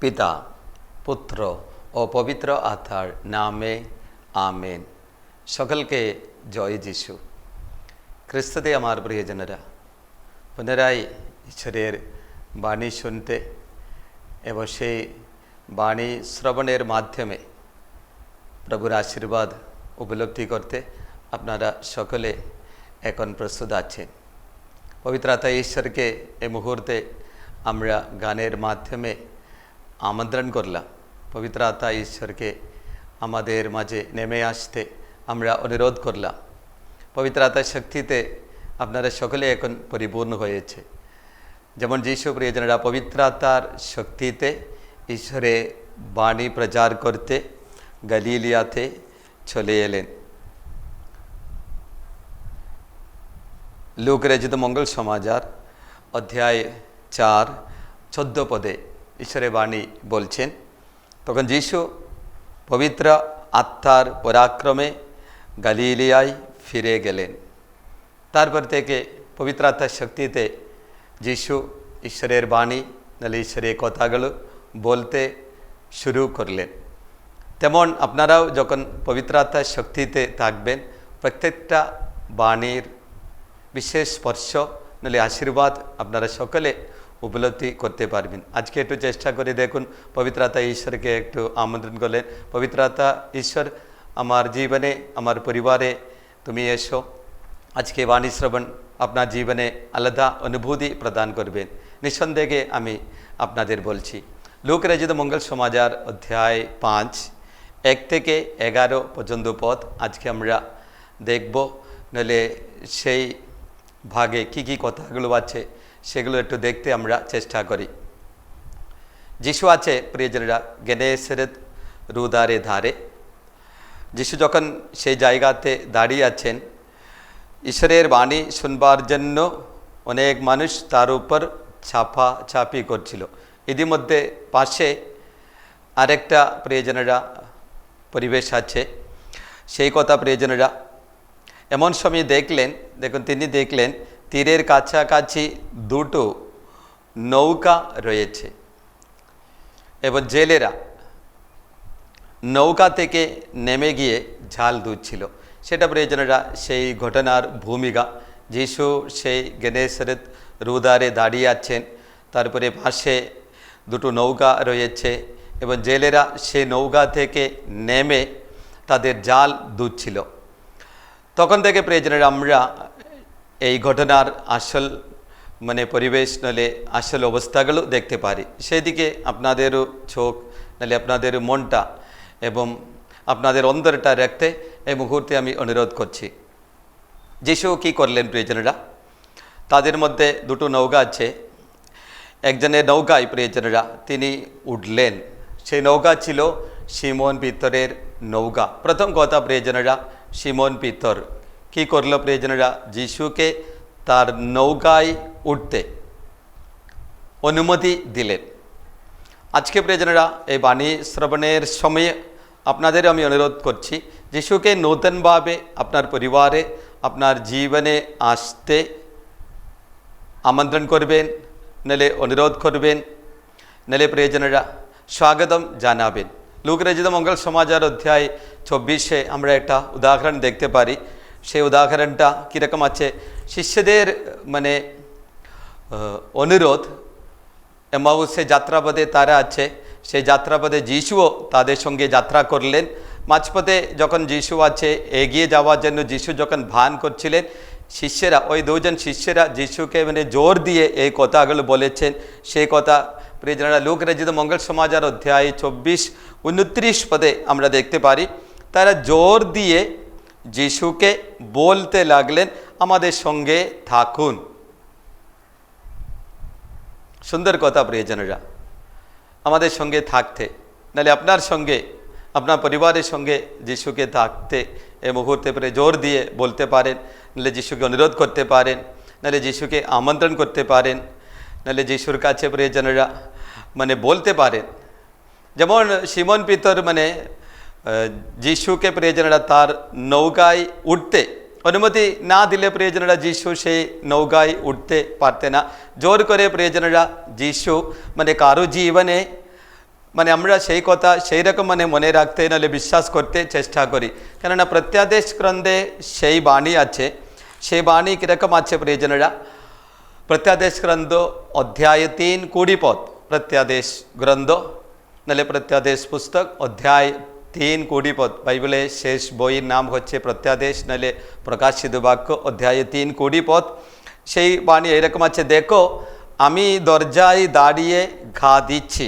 পিতা, পুত্র ও পবিত্র আত্মার নামে আমেন। সকলকে জয় যিশু। খ্রিস্টতে আমার প্রিয়জনেরা, পুনরায় ঈশ্বরের বাণী শুনতে এবং সেই বাণী শ্রবণের মাধ্যমে প্রভুর আশীর্বাদ উপলব্ধি করতে আপনারা সকলে এখন প্রস্তুত আছেন। পবিত্রতা ঈশ্বরকে এ মুহূর্তে আমরা গানের মাধ্যমে আমন্ত্রণ করলাম। পবিত্র আত্মা ঈশ্বরকে আমাদের মাঝে নেমে আসতে আমরা অনুরোধ করলাম। পবিত্র আত্মার শক্তিতে আপনারা সকলে এখন পরিপূর্ণ হয়েছে। যেমন যিশু প্রিয়জনেরা পবিত্র আত্মার শক্তিতে ঈশ্বরে বাণী প্রচার করতে গালিলিয়াতে চলে এলেন। লুক রচিত মঙ্গল সমাচার, অধ্যায় চার, চোদ্দ পদে ঈশ্বরের বাণী বলছেন তখন যিশু পবিত্র আত্মার পরাক্রমে গালিলিয়ায় ফিরে গেলেন তারপর থেকে পবিত্র আত্মার শক্তিতে যিশু ঈশ্বরের বাণী নাহলে ঈশ্বরের কথাগুলো বলতে শুরু করলেন তেমন আপনারাও যখন পবিত্র আত্মার শক্তিতে থাকবেন প্রত্যেকটা বাণীর বিশেষ স্পর্শ নাহলে আশীর্বাদ আপনারা সকলে উপলব্ধি করতে পারবেন। আজকে একটু চেষ্টা করে দেখুন, পবিত্রতা ঈশ্বরকে একটু আমন্ত্রণ করলেন। পবিত্রতা ঈশ্বর, আমার জীবনে, আমার পরিবারে তুমি এসো। আজকে বাণী শ্রবণ আপনার জীবনে আলাদা অনুভূতি প্রদান করবেন নিঃসন্দেহে আমি আপনাদের বলছি, লোক রচিত মঙ্গল সমাজার অধ্যায় পাঁচ, এক থেকে এগারো পর্যন্ত পথ আজকে আমরা দেখব। নইলে সেই ভাগে কি কি কথাগুলো আছে সেগুলো একটু দেখতে আমরা চেষ্টা করি। যিশু আছে, প্রিয়জনেরা, গেনেসেরেত রুদারে ধারে। যিশু যখন সেই জায়গাতে দাঁড়িয়ে আছেন, ঈশ্বরের বাণী শুনবার জন্য অনেক মানুষ তার উপর ছাপা, ছাপি করছিল। ইতিমধ্যে পাশে আরেকটা প্রিয়জনেরা পরিবেশ আছে। সেই কথা প্রিয়জনেরা এমন সময় দেখলেন, দেখুন, তিনি দেখলেন তীরের কাছাকাছি দুটো নৌকা রয়েছে। এবং জেলেরা নৌকা থেকে নেমে গিয়ে ঝাল দুধছিল সেটা প্রয়োজনেরা সেই ঘটনার ভূমিকা। যিশু সেই গণেশরত রুদারে দাঁড়িয়ে আছেন। তারপরে পাশে দুটো নৌকা রয়েছে এবং জেলেরা সেই নৌকা থেকে নেমে তাদের জাল দুধছিল তখন থেকে প্রয়োজনের আমরা এই ঘটনার আসল মানে পরিবেশ নলে আসল অবস্থাগুলো দেখতে পারি। সেদিকে আপনাদেরও চোখ নাহলে আপনাদের মনটা এবং আপনাদের অন্তরটা রাখতে এই মুহূর্তে আমি অনুরোধ করছি। যিশু কী করলেন প্রিয়জনেরা? তাদের মধ্যে দুটো নৌকা আছে। একজনের নৌকায় প্রিয়জনেরা, তিনি উঠলেন। সেই নৌকা ছিল সিমন পিত্তরের নৌকা। প্রথম কথা প্রিয়জনেরা সিমন পিত্তর। কি করল প্রিয়জনেরা যিশুকে তার নৌকায় উঠতে অনুমতি দিলেন আজকে প্রিয়জনেরা এই বাণী শ্রবণের সময়ে আপনাদের আমি অনুরোধ করছি যিশুকে নতুনভাবে আপনার পরিবারে আপনার জীবনে আসতে আমন্ত্রণ করবেন নাহলে অনুরোধ করবেন নাহলে প্রিয়জনেরা স্বাগতম জানাবেন লোকরচিত মঙ্গল সমাচার অধ্যায় চব্বিশে আমরা একটা উদাহরণ দেখতে পারি সেই উদাহরণটা কীরকম আছে শিষ্যদের মানে অনুরোধ এমাউসে যাত্রাপথে তারা আছে সেই যাত্রাপথে যিশুও তাদের সঙ্গে যাত্রা করলেন মাঝপথে যখন যিশু আছে এগিয়ে যাওয়ার জন্য যিশু যখন ভান করছিলেন শিষ্যেরা ওই দুজন শিষ্যেরা যিশুকে মানে জোর দিয়ে এই কথাগুলো বলেছেন সেই কথা প্রিয়জনেরা লোক রচিত মঙ্গল সমাচার অধ্যায় চব্বিশ উনত্রিশ পদে আমরা দেখতে পারি তারা জোর দিয়ে যিশুকে বলতে লাগলেন, আমাদের সঙ্গে থাকুন। সুন্দর কথা, প্রিয়জনেরা। আমাদের সঙ্গে থাকতে। নাহলে আপনার সঙ্গে, আপনার পরিবারের সঙ্গে যিশুকে থাকতে এই মুহূর্তে পরে জোর দিয়ে বলতে পারেন, নাহলে যিশুকে অনুরোধ করতে পারেন, নাহলে যিশুকে আমন্ত্রণ করতে পারেন, নাহলে যিশুর কাছে, প্রিয়জনেরা মানে বলতে পারেন। যেমন সিমন পিতর মানে যিশুকে প্রিয়জনেরা তার নৌকায় উঠতে অনুমতি না দিলে প্রিয়জনেরা যিশু সেই নৌকায় উঠতে পারতে না জোর করে প্রিয়জনেরা যিশু মানে কারও জীবনে মানে আমরা সেই কথা সেই রকম মানে মনে রাখতে নাহলে বিশ্বাস করতে চেষ্টা করি কেননা প্রত্যাদেশ গ্রন্থে সেই বাণী আছে সেই বাণী কীরকম আছে প্রিয়জনেরা প্রত্যাদেশ গ্রন্থ অধ্যায় তিন কুড়ি পদ প্রত্যাদেশ গ্রন্থ নাহলে প্রত্যাদেশ পুস্তক অধ্যায় তিন কুড়ি পদ বাইবেলে শেষ বইয়ের নাম হচ্ছে প্রত্যাদেশ নাহলে প্রকাশিত বাক্য অধ্যায় তিন কুড়ি পদ সেই বাণী এরকম আছে দেখো আমি দরজায় দাঁড়িয়ে ঘা দিচ্ছি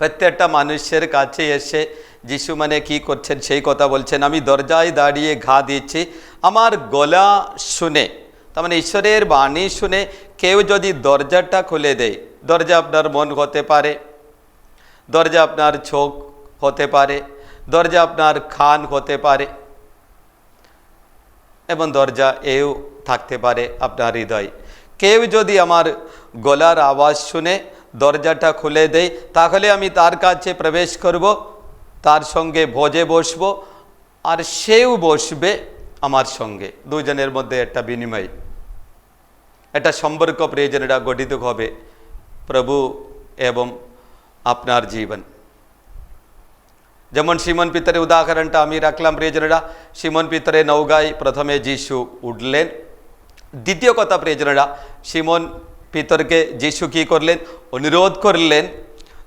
প্রত্যেকটা মানুষের কাছে এসে যিশু মানে কি করছেন সেই কথা বলছেন আমি দরজায় দাঁড়িয়ে ঘা দিচ্ছি আমার গলা শুনে তার মানে ঈশ্বরের বাণী শুনে কেউ যদি দরজাটা খুলে দেয় দরজা আপনার মন হতে পারে দরজা আপনার চোখ হতে পারে দরজা আপনার খান হতে পারে, এবং দরজা এও থাকতে পারে আপনার হৃদয়। কেউ যদি আমার গলার আওয়াজ শুনে দরজাটা খুলে দেয়, তাহলে আমি তার কাছে প্রবেশ করব, তার সঙ্গে ভোজে বসব, আর সেও বসবে আমার সঙ্গে। দুজনের মধ্যে একটা বিনিময়, একটা সম্পর্ক প্রয়োজনেরা গঠিত হবে প্রভু এবং আপনার জীবন। যেমন সিমন পিতরের উদাহরণটা আমি রাখলাম প্রিয়জনেরা সিমন পিতরে নৌগায় প্রথমে যিশু উঠলেন দ্বিতীয় কথা প্রিয়জনেরা সিমন পিতরকে যিশু কী করলেন অনুরোধ করলেন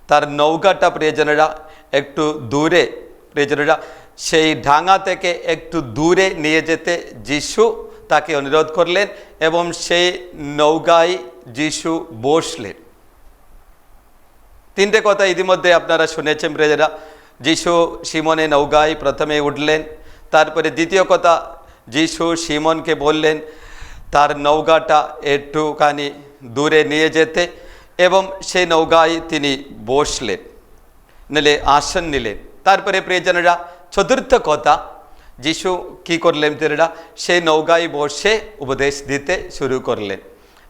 তার নৌকাটা প্রিয়জনেরা একটু দূরে প্রিয়জনেরা সেই ডাঙা থেকে একটু দূরে নিয়ে যেতে যিশু তাকে অনুরোধ করলেন এবং সেই নৌকায় যিশু বসলেন তিনটে কথা ইতিমধ্যে আপনারা শুনেছেন প্রেজেরা যিশু সিমনে নৌকায় প্রথমে উঠলেন, তারপরে দ্বিতীয় কথা, যিশু সিমনকে বললেন, তার নৌকাটা একটুখানি দূরে নিয়ে যেতে। এবং সেই নৌকায় তিনি বসলেন, নিলে আসন নিলেন। তারপরে প্রিয়জনেরা, চতুর্থ কথা, যিশু কি করলেন তেরা সেই নৌকায় বসে উপদেশ দিতে শুরু করলেন।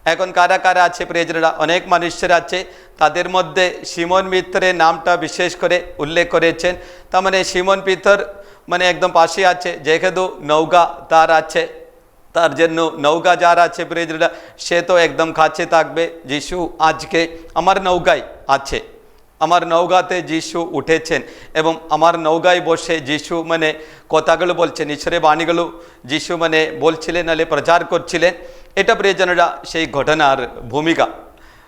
এখন কারা কারা আছে প্রিয়জনেরা? অনেক মানুষের আছে। তাদের মধ্যে সিমন মিত্রের নামটা বিশেষ করে উল্লেখ করেছেন। তার মানে সিমন পিতর মানে একদম পাশে আছে। যেহেতু নৌকা তার আছে। তার জন্য নৌকা যার আছে প্রিয়জনেরা, সে তো একদম কাছে থাকবে। যিশু আজকে আমার নৌকায় আছে। আমার নৌকাতে যিশু উঠেছেন এবং আমার নৌকায় বসে যিশু মানে কথাগুলো বলছেন, ঈশ্বরের বাণীগুলো যিশু মানে বলছিলেন, নাহলে প্রচার করছিলেন। এটা প্রিয়জনেরা সেই ঘটনার ভূমিকা।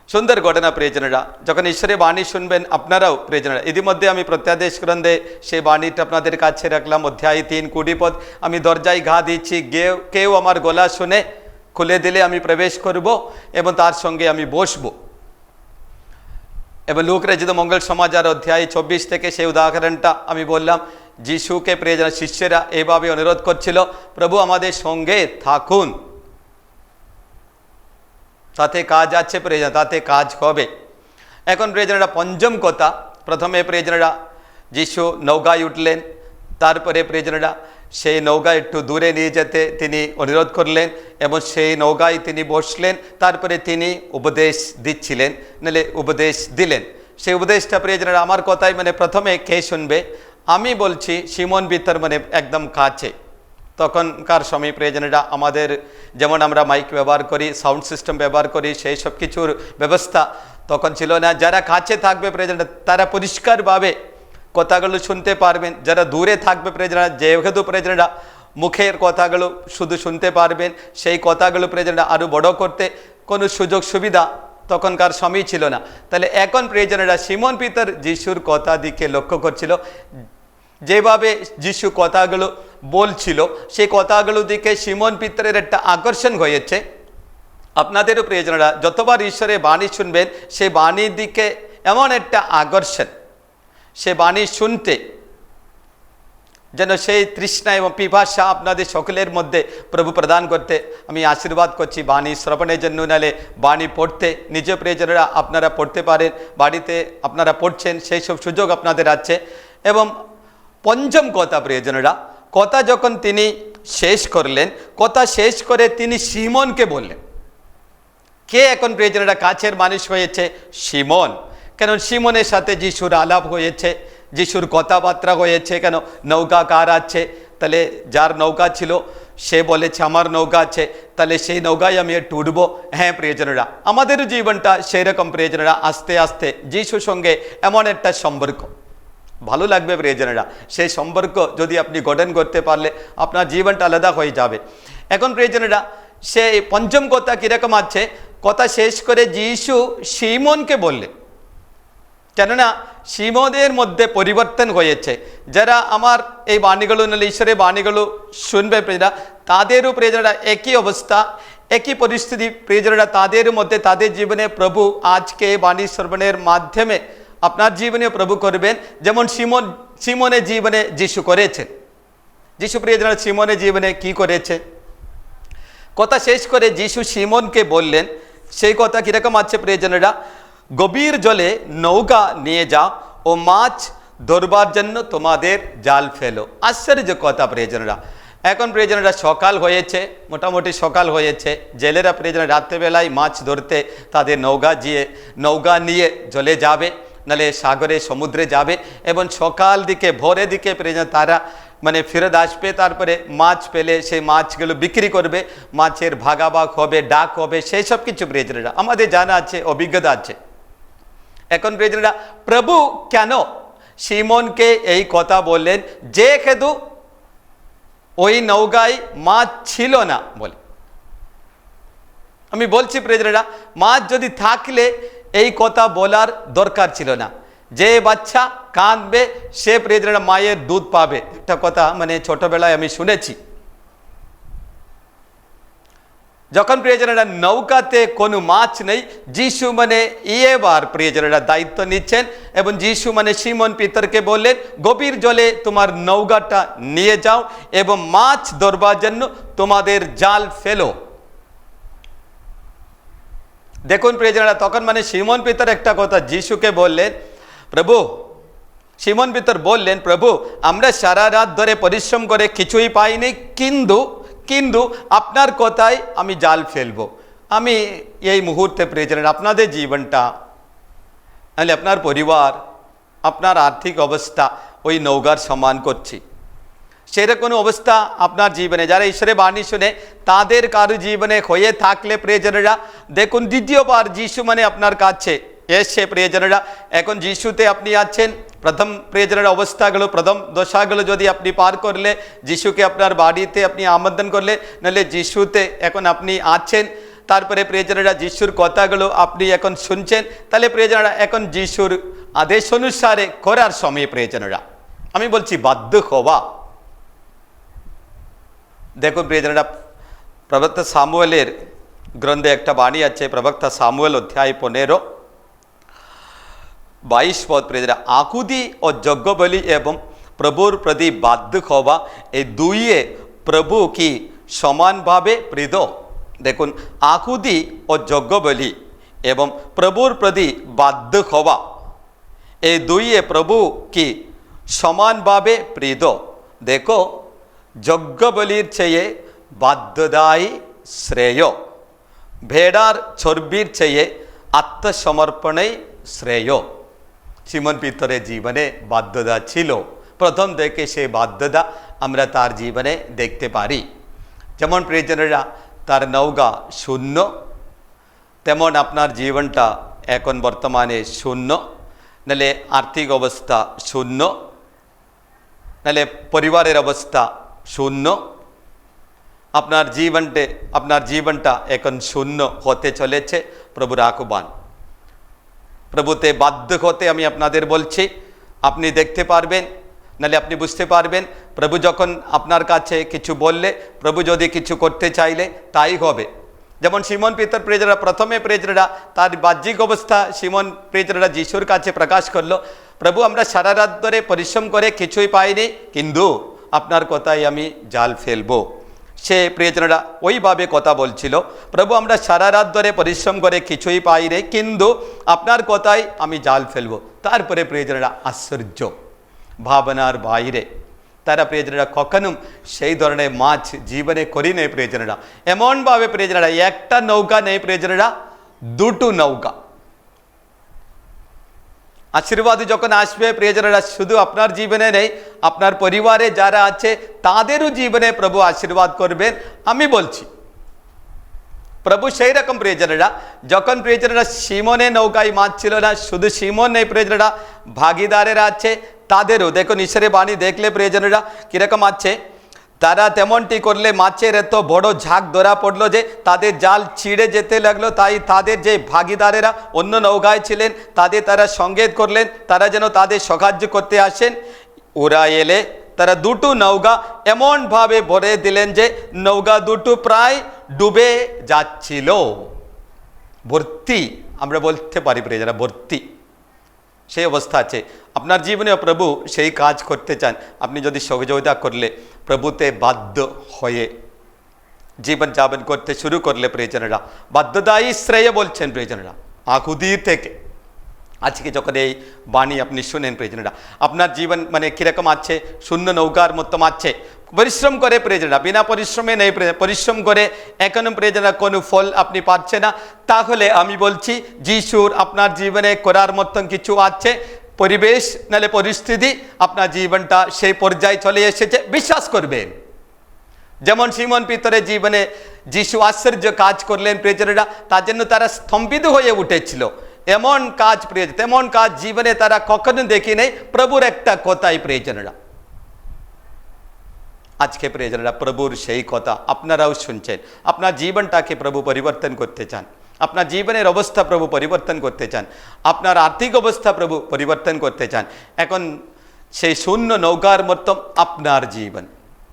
সুন্দর ঘটনা প্রিয়জনেরা। যখন ঈশ্বরের বাণী শুনবেন আপনারাও প্রিয়জনেরা। ইতিমধ্যে আমি প্রত্যাদেশ গ্রন্থে সেই বাণীটা আপনাদের কাছে রাখলাম, অধ্যায় তিন কুড়ি পদ আমি দরজায় ঘা দিচ্ছি কেউ আমার গলা শুনে খুলে দিলে আমি প্রবেশ করব এবং তার সঙ্গে আমি বসবো। এবং লোক রচিত মঙ্গল সমাচার অধ্যায় চব্বিশ থেকে সেই উদাহরণটা আমি বললাম, যিশুকে প্রিয়জন শিষ্যরা এইভাবে অনুরোধ করছিল, প্রভু আমাদের সঙ্গে থাকুন। তাতে কাজ আছে প্রয়োজন, তাতে কাজ হবে। এখন প্রিয়জনেরা পঞ্চম কথা, প্রথমে প্রিয়জনেরা যিশু নৌকায় উঠলেন, তারপরে প্রিয়জনেরা সেই নৌকা একটু দূরে নিয়ে যেতে তিনি অনুরোধ করলেন এবং সেই নৌকায় তিনি বসলেন, তারপরে তিনি উপদেশ দিচ্ছিলেন, নাহলে উপদেশ দিলেন। সেই উপদেশটা প্রিয়জনেরা আমার কথাই মানে প্রথমে কে শুনবে? আমি বলছি, সিমন বিতর মানে একদম কাছে। তখনকার সময় প্রয়োজনেরা আমাদের, যেমন আমরা মাইক ব্যবহার করি সাউন্ড সিস্টেম ব্যবহার করি, সেই সব কিছুর ব্যবস্থা তখন ছিল না। যারা কাছে থাকবে প্রয়োজনরা তারা পরিষ্কারভাবে কথাগুলো শুনতে পারবেন। যারা দূরে থাকবে প্রয়োজনরা যেহেতু প্রয়োজনরা মুখের কথাগুলো শুধু শুনতে পারবেন। সেই কথাগুলো প্রয়োজনরা আরও বড় করতে কোনো সুযোগ সুবিধা তখনকার সময় ছিল না। তাহলে এখন প্রয়োজনেরা সিমন পিতর যিশুর কথা দিকে লক্ষ্য করছিল যেভাবে যিশু কথাগুলো বলছিল, সেই কথাগুলো দিকে সিমন পিতরের একটা আকর্ষণ হয়েছে। আপনাদেরও প্রয়োজনরা, যতবার ঈশ্বরের বাণী শুনবেন সেই বাণীর দিকে এমন একটা আকর্ষণ। সে বাণী শুনতে যেন সেই তৃষ্ণা এবং পিপাসা আপনাদের সকলের মধ্যে প্রভু প্রদান করতে। আমি আশীর্বাদ করছি বাণী শ্রবণের জন্য নালে বাণী পড়তে, নিজ প্রিয়জনেরা আপনারা পড়তে পারেন, বাড়িতে আপনারা পড়ছেন, সেই সব সুযোগ আপনাদের আছে। এবং পঞ্চম কথা প্রিয়জনেরা। কথা যখন তিনি শেষ করলেন, কথা শেষ করে তিনি সিমনকে বললেন। কে এখন প্রিয়জনেরা কাছের মানুষ হয়েছে? সিমন কেন সিমনের সাথে যিশুর আলাপ হয়েছে, যিশুর কথাবার্তা হয়েছে, কেন নৌকা কার আছে? তাহলে যার নৌকা ছিল, সে বলেছে, আমার নৌকা আছে, তাহলে সেই নৌকায় আমি উঠবো। হ্যাঁ প্রিয়জনেরা, আমাদের জীবনটা সেই রকম প্রিয়জনেরা, আস্তে আস্তে যিশুর সঙ্গে এমন একটা সম্পর্ক। ভালো লাগবে প্রিয়জনেরা। সেই সম্পর্ক যদি আপনি গঠন করতে পারলে আপনার জীবনটা আলাদা হয়ে যাবে। এখন প্রিয়জনেরা, সে পঞ্চম কথা কীরকম আছে? কথা শেষ করে যিশু সিমনকে বললেন কেননা, সিমনের মধ্যে পরিবর্তন হয়েছে। যারা আমার এই বাণীগুলো নাহলে ঈশ্বরের বাণীগুলো শুনবে প্রিয়রা তাদেরও প্রিয়জনেরা একই অবস্থা, একই পরিস্থিতি। প্রিয়জনেরা, তাদের মধ্যে, তাদের জীবনে প্রভু আজকে বাণী শ্রবণের মাধ্যমে আপনার জীবনে প্রভু করবেন। যেমন সিমন সিমনের জীবনে যিশু করেছেন। যিশু প্রিয়জনেরা সিমনের জীবনে কি করেছে? কথা শেষ করে যিশু সিমনকে বললেন, সেই কথা কীরকম আছে প্রিয়জনেরা? গভীর জলে নৌকা নিয়ে যাও ও মাছ ধরবার জন্য তোমাদের জাল ফেলো। আশ্চর্য কথা প্রিয়জনেরা। এখন প্রিয়জনেরা সকাল হয়েছে, মোটামুটি সকাল হয়েছে। জেলেরা প্রিয়জনের রাত্রেবেলায় মাছ ধরতে তাদের নৌকা দিয়ে, নৌকা নিয়ে জলে যাবে। নালে সাগরে, সমুদ্রে যাবে এবং সকাল দিকে, ভোরের দিকে তারা মানে ফেরত আসবে। তারপরে মাছ পেলে সেই মাছগুলো বিক্রি করবে। মাছের ভাগাভাগ হবে, ডাক হবে, সেই সব কিছু প্রিয়জনেরা আমাদের জানা আছে, অভিজ্ঞতা আছে। এখন প্রিয়জনেরা প্রভু, কেন? সিমনকে এই কথা বললেন, যে খেতু ওই নৌকায় মাছ ছিল না, বলে। আমি বলছি প্রিয়জনেরা মাছ যদি থাকলে এই কথা বলার দরকার ছিল না। যে বাচ্চা কাঁদবে, সে প্রিয়জনেরা মায়ের দুধ পাবে। একটা কথা মানে ছোটবেলায় আমি শুনেছি। যখন প্রিয়জনেরা নৌকাতে কোনো মাছ নেই, যিশু মানে এবার প্রিয়জনেরা দায়িত্ব নিচ্ছেন এবং যিশু মানে সিমন পিতরকে বললেন, গভীর জলে তোমার নৌকাটা নিয়ে যাও এবং মাছ ধরবার জন্য তোমাদের জাল ফেলো। দেখুন, প্রিয়জনেরা, তখন মানে সিমন পিতর একটা কথা, যিশুকে বললেন, প্রভু। সিমন পিতর বললেন, প্রভু, আমরা সারা রাত ধরে পরিশ্রম করে কিছুই পাইনি, কিন্তু কিন্তু আপনার কথায় আমি জাল ফেলব। আমি এই মুহূর্তে, প্রিয়জনের, আপনাদের জীবনটা, নাহলে আপনার পরিবার, আপনার আর্থিক অবস্থা ওই নৌকার সমান করছি। সেরকম অবস্থা আপনার জীবনে। যারা ঈশ্বরের বাণী শুনে তাদের কারও জীবনে হয়ে থাকলে প্রিয়জনেরা, দেখুন দ্বিতীয়বার যিশু মানে আপনার কাছে এসছে প্রিয়জনেরা, এখন যিশুতে আপনি আছেন, প্রথম প্রিয়জনের অবস্থাগুলো, প্রথম দশাগুলো যদি আপনি পার করলে, যিশুকে আপনার বাড়িতে আপনি আমন্ত্রণ করলে, নাহলে যিশুতে এখন আপনি আছেন, তারপরে প্রিয়জনেরা যিশুর কথাগুলো আপনি এখন শুনছেন, তাহলে প্রিয়জনেরা এখন যিশুর আদেশ অনুসারে করার সময় প্রিয়জনেরা। আমি বলছি বাধ্য হওয়া। দেখুন প্রিয়জনেরা প্রবক্তা সামুয়েলের গ্রন্থে একটা বাণী আছে প্রবক্তা সামুয়েল অধ্যায় পনেরো বাইশ পদ প্রিয়জনেরা আকুদি ও যজ্ঞ বলি এবং প্রভুর প্রতি বাধ্য হওয়া এই দুইয়ে প্রভু কি সমানভাবে প্রীত দেখুন আকুদি ও যজ্ঞ বলি এবং প্রভুর প্রতি বাধ্য হওয়া এই দুইয়ে প্রভু কি সমানভাবে প্রীত দেখো যজ্ঞবলির চেয়ে বাধ্যদায়ী শ্রেয়। ভেড়ার চর্বির চেয়ে আত্মসমর্পণেই শ্রেয়। সিমন পিতরের জীবনে বাধ্যতা ছিল। প্রথম থেকে সে বাধ্যতা আমরা তার জীবনে দেখতে পারি। যেমন প্রিয়জনেরা তার নৌকা শূন্য, তেমন আপনার জীবনটা এখন বর্তমানে শূন্য নাহলে আর্থিক অবস্থা শূন্য নাহলে পরিবারের অবস্থা শূন্য। আপনার জীবনটে, আপনার জীবনটা এখন শূন্য হতে চলেছে প্রভুর আহ্বান প্রভুতে বাধ্য হতে আমি আপনাদের বলছি, আপনি দেখতে পারবেন, নাহলে আপনি বুঝতে পারবেন, প্রভু যখন আপনার কাছে কিছু বললে, প্রভু যদি কিছু করতে চাইলে তাই হবে। যেমন সিমন পিতর প্রেজরা, প্রথমে প্রেজরা, তার বাহ্যিক অবস্থা সিমন প্রেজরা যিশুর কাছে প্রকাশ করল, প্রভু, আমরা সারা রাত ধরে পরিশ্রম করে কিছুই পাইনি, কিন্তু আপনার কথাই আমি জাল ফেলব। সে প্রিয়জনেরা ওইভাবে কথা বলছিল, প্রভু, আমরা সারা রাত ধরে পরিশ্রম করে কিছুই পাই রে, কিন্তু আপনার কথাই আমি জাল ফেলব। তারপরে প্রিয়জনেরা আশ্চর্য, ভাবনার বাইরে। তারা প্রিয়জনেরা, কখনো সেই ধরনের মাছ জীবনে করি নেই প্রিয়জনেরা। এমনভাবে প্রিয়জনেরা, একটা নৌকা নেই প্রিয়জনেরা, দুটো নৌকা। আশীর্বাদ যখন আসবে, প্রিয়জনেরা, শুধু আপনার জীবনে নেই, আপনার পরিবারে যারা আছে, তাদেরও জীবনে প্রভু আশীর্বাদ করবেন। আমি বলছি, প্রভু সেই রকম প্রিয়জনেরা, যখন প্রিয়জনেরা সিমনে নৌকায় মাছ ছিল না, শুধু সিমন নেই প্রিয়জনেরা, ভাগিদারেরা আছে, তাদেরও, দেখুন, ঈশ্বরের বাণী দেখলে প্রিয়জনেরা কীরকম আছে তারা তেমনটি করলে মাছের এত বড় ঝাঁক ধরা পড়ল যে তাদের জাল ছিঁড়ে যেতে লাগল। তাই তাদের যে ভাগিদারেরা অন্য নৌকায় ছিলেন, তাদের তারা সঙ্গেত করলেন। তারা যেন তাদের সাহায্য করতে আসেন। ওরা এলে তারা দুটো নৌকা এমনভাবে ভরে দিলেন যে নৌকা দুটো প্রায় ডুবে যাচ্ছিল। ভর্তি, আমরা বলতে পারি যারা ভর্তি। সেই অবস্থা আছে। আপনার জীবনেও প্রভু সেই কাজ করতে চান। আপনি যদি সহযোগিতা করলে প্রভুতে বাধ্য হয়ে জীবন যাপন করতে শুরু করলে প্রিয়জনেরা বাধ্যদায়ী শ্রেয় বলছেন প্রিয়জনেরা আকুদির থেকে আজকে যখন এই বাণী আপনি শুনেন প্রিয়জনেরা আপনার জীবন মানে কীরকম আছে শূন্য নৌকার মতো আছে পরিশ্রম করে প্রিয়জনেরা বিনা পরিশ্রমে নেই পরিশ্রম করে এখনও প্রিয়জনেরা কোনো ফল আপনি পাচ্ছে না তাহলে আমি বলছি যিশুর আপনার জীবনে করার মতন কিছু আছে পরিবেশ নালে পরিস্থিতি, আপনার জীবনটা সেই পর্যায়ে চলে এসেছে, বিশ্বাস করবেন। যেমন সিমন পিতরের জীবনে যিশু আশ্চর্য কাজ করলেন প্রিয়জনেরা, তার জন্য তারা স্তম্ভিত হয়ে উঠেছিল। এমন কাজ প্রিয়, তেমন কাজ জীবনে তারা কখনো দেখি নেই, প্রভুর একটা কথাই প্রিয়জনেরা। আজকে প্রিয়জনেরা, প্রভুর সেই কথা আপনারাও শুনছেন। আপনার জীবনটাকে প্রভু পরিবর্তন করতে চান। আপনার জীবনের অবস্থা প্রভু পরিবর্তন করতে চান। আপনার আর্থিক অবস্থা প্রভু পরিবর্তন করতে চান। এখন সেই শূন্য নৌকার মতো আপনার জীবন।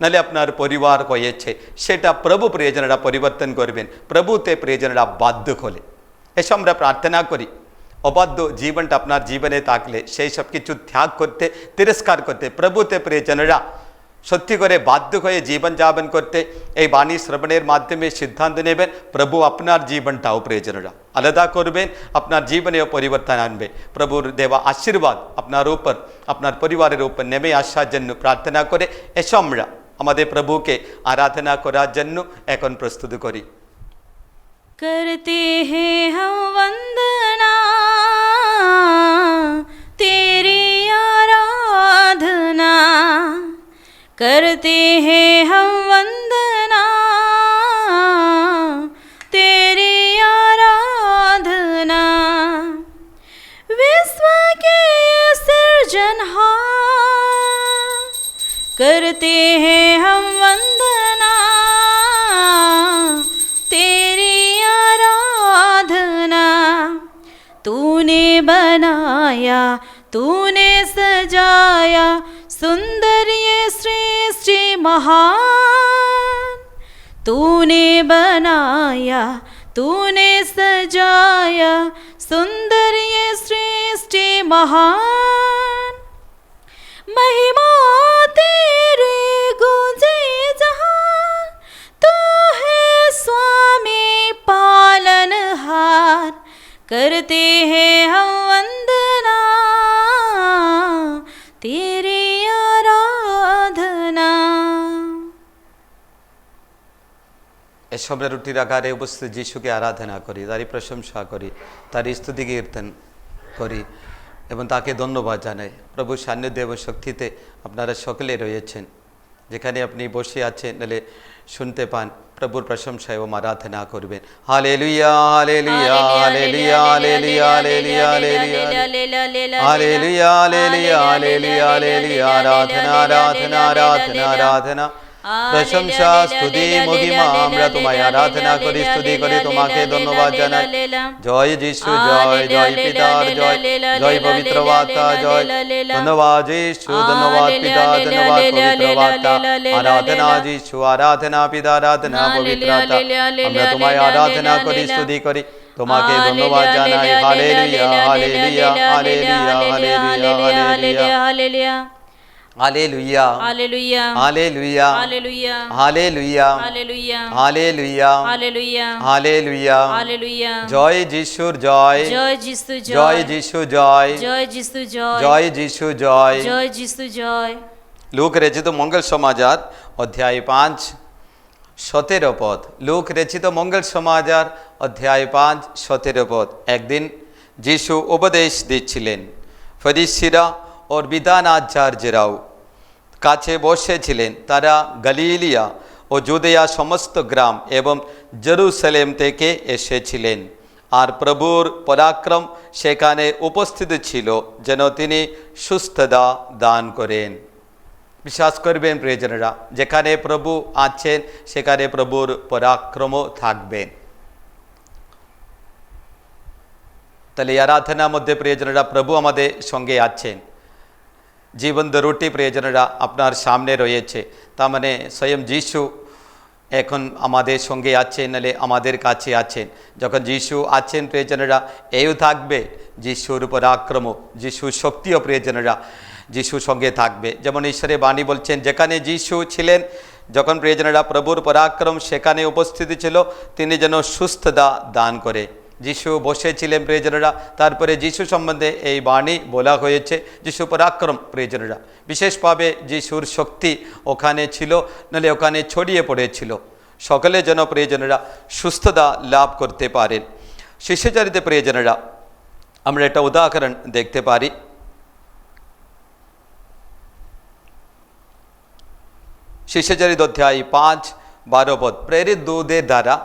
নালে আপনার পরিবার হয়েছে। সেটা প্রভু প্রিয়জনেরা পরিবর্তন করবেন। প্রভুতে প্রিয়জনেরা বাধ্য খোলে এসব আমরা প্রার্থনা করি। অবাধ্য জীবনটা আপনার জীবনে থাকলে, সেই সব কিছু ত্যাগ করতে, তিরস্কার করতে প্রভুতে প্রিয়জনেরা সত্যি করে বাধ্য হয়ে জীবন যাপন করতে এই বাণী শ্রবণের মাধ্যমে সিদ্ধান্ত নেবেন প্রভু আপনার জীবনটাও প্রয়োজনরা আলাদা করবেন আপনার জীবনেও পরিবর্তন আনবে প্রভুর দেওয়া আশীর্বাদ আপনার উপর আপনার পরিবারের উপর নেমে আসার জন্য প্রার্থনা করে এসব আমরা আমাদের প্রভুকে আরাধনা করার জন্য এখন প্রস্তুত করি करते हैं हम वंदना तेरी आराधना करते हैं हम वंदना। तूने बनाया, तूने सजाया सुंदर ये सृष्टि महान। महिमा तेरे गूंजे जहाँ, तू है स्वामी पालनहार। करते हैं हम এসবের রুটির আকারে উপস্থিত যিশুকে আরাধনা করি, তারই প্রশংসা করি তার স্তুতি কীর্তন করি এবং তাকে ধন্যবাদ জানাই। প্রভু সান্নিধ্য এবং শক্তিতে আপনারা সকলে রয়েছেন। যেখানে আপনি বসে আছেন নাহলে শুনতে পান, প্রভুর প্রশংসা এবং আরাধনা করবেন। লুইয়া হালেলুয়া হালেলুয়া, আরাধনা আরাধনা আরাধনা আরাধনা। প্রশংসা স্তুতি মহিমা আমরা তোমায় আরাধনা করি স্তুতি করি তোমাকে ধন্যবাদ জানাই জয় যিশু জয় জয় পিতার জয় জয় পবিত্র বার্তা জয় ধন্যবাদ যিশু ধন্যবাদ পিতা ধন্যবাদ পবিত্র বার্তা আরাধনা যিশু আরাধনা পিতা আরাধনা পবিত্র আমরা তোমায় আরাধনা করি স্তুতি করি তোমাকে ধন্যবাদ জানাই hallelujah hallelujah hallelujah hallelujah hallelujah hallelujah Hallelujah. Hallelujah. Hallelujah. Hallelujah. Hallelujah. Hallelujah. Hallelujah. Hallelujah. Hallelujah. Hallelujah. জয় যিশুর জয় জয় যিশু জয় জয় যিশু জয় জয় যিশু জয় জয় যিশু জয় জয় যিশু জয় লুক রেচিত মঙ্গল সমাজার অধ্যায় পাঁচ সতেরো পদ লুক রেচিত মঙ্গল সমাজার অধ্যায় পাঁচ সতেরো পদ একদিন যিশু উপদেশ দিচ্ছিলেন ফরিসিরা ওর বিধান আচার্যরাও কাছে বসেছিলেন তারা গালিলিয়া ও জুদেয়া সমস্ত গ্রাম এবং জেরুসালেম থেকে এসেছিলেন আর প্রভুর পরাক্রম সেখানে উপস্থিত ছিল যেন তিনি সুস্থতা দান করেন বিশ্বাস করবেন প্রিয়জনেরা যেখানে প্রভু আছেন সেখানে প্রভুর পরাক্রমও থাকবেন তাহলে আরাধনার মধ্যে প্রিয়জনেরা প্রভু আমাদের সঙ্গে আছেন জীবন্ত রুটি প্রিয়জনেরা আপনার সামনে রয়েছে তার মানে স্বয়ং যিশু এখন আমাদের সঙ্গে আছেন নাহলে আমাদের কাছে আছেন যখন যিশু আছেন প্রিয়জনেরা এও থাকবে যিশুর উপর আক্রম যিশু শক্তিও প্রিয়জনেরা যিশু সঙ্গে থাকবে যেমন ঈশ্বরের বাণী বলছেন যেখানে যিশু ছিলেন যখন প্রিয়জনেরা প্রভুর পরাক্রম সেখানে উপস্থিতি ছিল তিনি যেন সুস্থতা দান করে যিশু বসেছিলেন, প্রিয়জনেরা। তারপরে যিশু সম্বন্ধে এই বাণী বলা হয়েছে, যিশু পরাক্রম, প্রিয়জনেরা। বিশেষভাবে যিশুর শক্তি ওখানে ছিল, নাহলে ওখানে ছড়িয়ে পড়েছিল। সকলে যেন, প্রিয়জনেরা, সুস্থতা লাভ করতে পারেন। শিষ্যচারিতে, প্রিয়জনেরা, আমরা একটা উদাহরণ দেখতে পারি। শিষ্যচারিত অধ্যায় পাঁচ, বারো পদ, প্রেরিত দুধের দ্বারা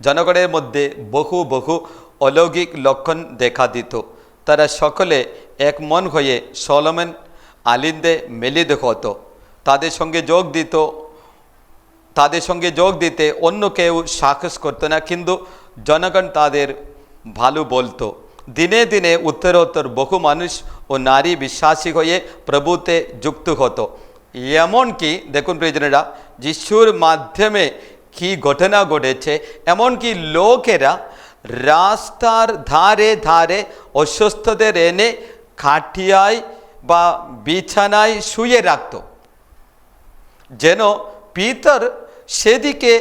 জনগণের মধ্যে বহু বহু অলৌকিক লক্ষণ দেখা দিত। তারা সকলে এক মন হয়ে সলমেন, আলিন্দে মিলিত হতো। তাদের সঙ্গে যোগ দিত, তাদের সঙ্গে যোগ দিতে অন্য কেউ সাহস করতো না, কিন্তু জনগণ তাদের ভালো বলতো। দিনে দিনে উত্তরোত্তর বহু মানুষ ও নারী বিশ্বাসী হয়ে প্রভুতে যুক্ত হতো। এমনকি, দেখুন প্রিয়জনেরা, যিশুর মাধ্যমে কি ঘটনা ঘটেছে, এমনকি লোকেরা রাস্তার ধারে ধারে অসুস্থদের এনে খাটিয়ায় বা বিছানায় শুয়ে রাখতো। যেন পিতর সেদিকে,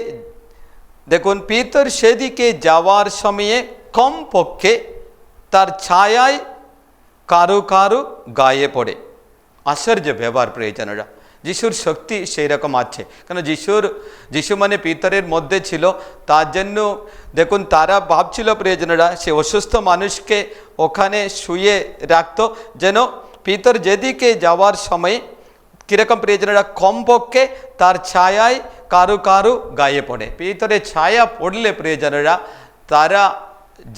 দেখুন, পিতর সেদিকে যাওয়ার সময়ে কমপক্ষে তার ছায়ায় কারও কারও গায়ে পড়ে। আশ্চর্য ব্যবহার প্রয়োজনরা। যিশুর শক্তি সেই রকম আছে। কেন যিশুর, যিশু মানে পিতরের মধ্যে ছিল, তার জন্য দেখুন তারা ভাবছিল প্রয়োজনরা, সে অসুস্থ মানুষকে ওখানে শুয়ে রাখতো, যেন পিতর যেদিকে যাওয়ার সময় কীরকম প্রিয়জনেরা কমপক্ষে তার ছায়ায় কারু কারু গায়ে পড়ে। ভিতরে ছায়া পড়লে প্রিয়জনেরা, তারা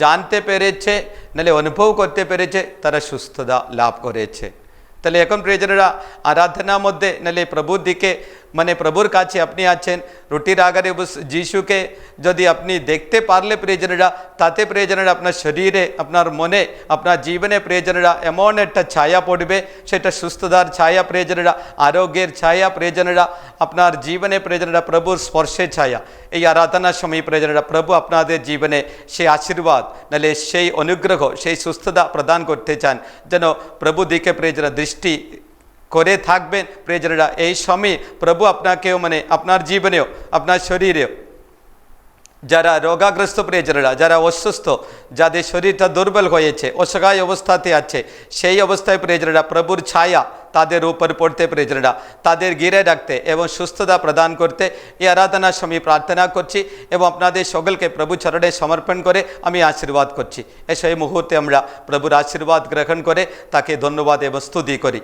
জানতে পেরেছে, নাহলে অনুভব করতে পেরেছে, তারা সুস্থতা লাভ করেছে। তাহলে এখন প্রিয়জনেরা আরাধনার মধ্যে নাহলে প্রভুর দিকে মানে প্রভুর কাছে আপনি আছেন রুটির আগারে বস- যিশুকে যদি আপনি দেখতে পারলে প্রিয়জনেরা তাতে প্রিয়জনেরা আপনার শরীরে আপনার মনে আপনার জীবনে প্রিয়জনেরা এমন একটা ছায়া পড়বে সেটা সুস্থতার ছায়া প্রিয়জনেরা আরোগ্যের ছায়া প্রিয়জনেরা আপনার জীবনে প্রিয়জনেরা প্রভুর স্পর্শের ছায়া এই আরাধনার সময় প্রিয়জনেরা প্রভু আপনাদের জীবনে সেই আশীর্বাদ নাহলে সেই অনুগ্রহ সেই সুস্থতা প্রদান করতে চান যেন প্রভু দিকে প্রিয়জনা দৃষ্টি করে থাকবেন। প্রিয়জনেরা, এই সময় প্রভু আপনাকেও মানে আপনার জীবনেও, আপনার শরীরেও। যারা রোগাগ্রস্ত প্রিয়জনেরা, যারা অসুস্থ, যাদের শরীরটা দুর্বল হয়েছে, অসহায় অবস্থাতে আছে, সেই অবস্থায় প্রিয়জনেরা প্রভুর ছায়া তাদের উপর পড়তে প্রিয়জনেরা, তাদের ঘিরে রাখতে এবং সুস্থতা প্রদান করতে এই আরাধনার সময় প্রার্থনা করছি এবং আপনাদের সকলকে প্রভু চরণে সমর্পণ করে আমি আশীর্বাদ করছি। এ সেই মুহূর্তে আমরা প্রভুর আশীর্বাদ গ্রহণ করে তাকে ধন্যবাদ এবং স্তুতি করি।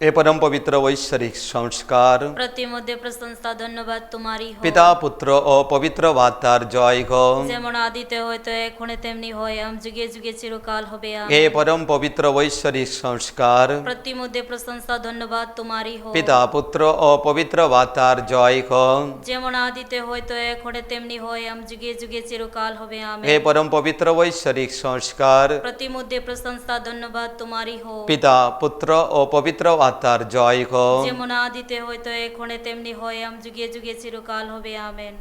এ পরম পবিত্র ঐশ্বরিক সংস্কার প্রতিমধ্যে প্রশংসা ধন্যবাদ তোমারই। পিতা পুত্র ও পবিত্র বার্তার জয় গো যেমন আদিতে হয়তো এখনে তেমনি হয় আম যুগে যুগে চিরকাল হবে। এ পরম পবিত্র ঐশ্বরিক সংস্কার প্রতিমধ্যে প্রশংসা ধন্যবাদ তোমারই পিতা পুত্র ও পবিত্র বার্তার জয় গো যেমন আদিতে হয়তো এখনে তেমনি হয় আম যুগে যুগে চিরকাল হবে আমি হে পরম পবিত্র ঐশ্বরিক সংস্কার প্রতিমধ্যে প্রশংসা ধন্যবাদ তোমারই হোক পিতা পুত্র ও পবিত্র আত্মার জয় গো যেমন আদিতে হইতো, এখনে তেমনি হয়, আম যুগে যুগে চিরকাল হবে, আমেন।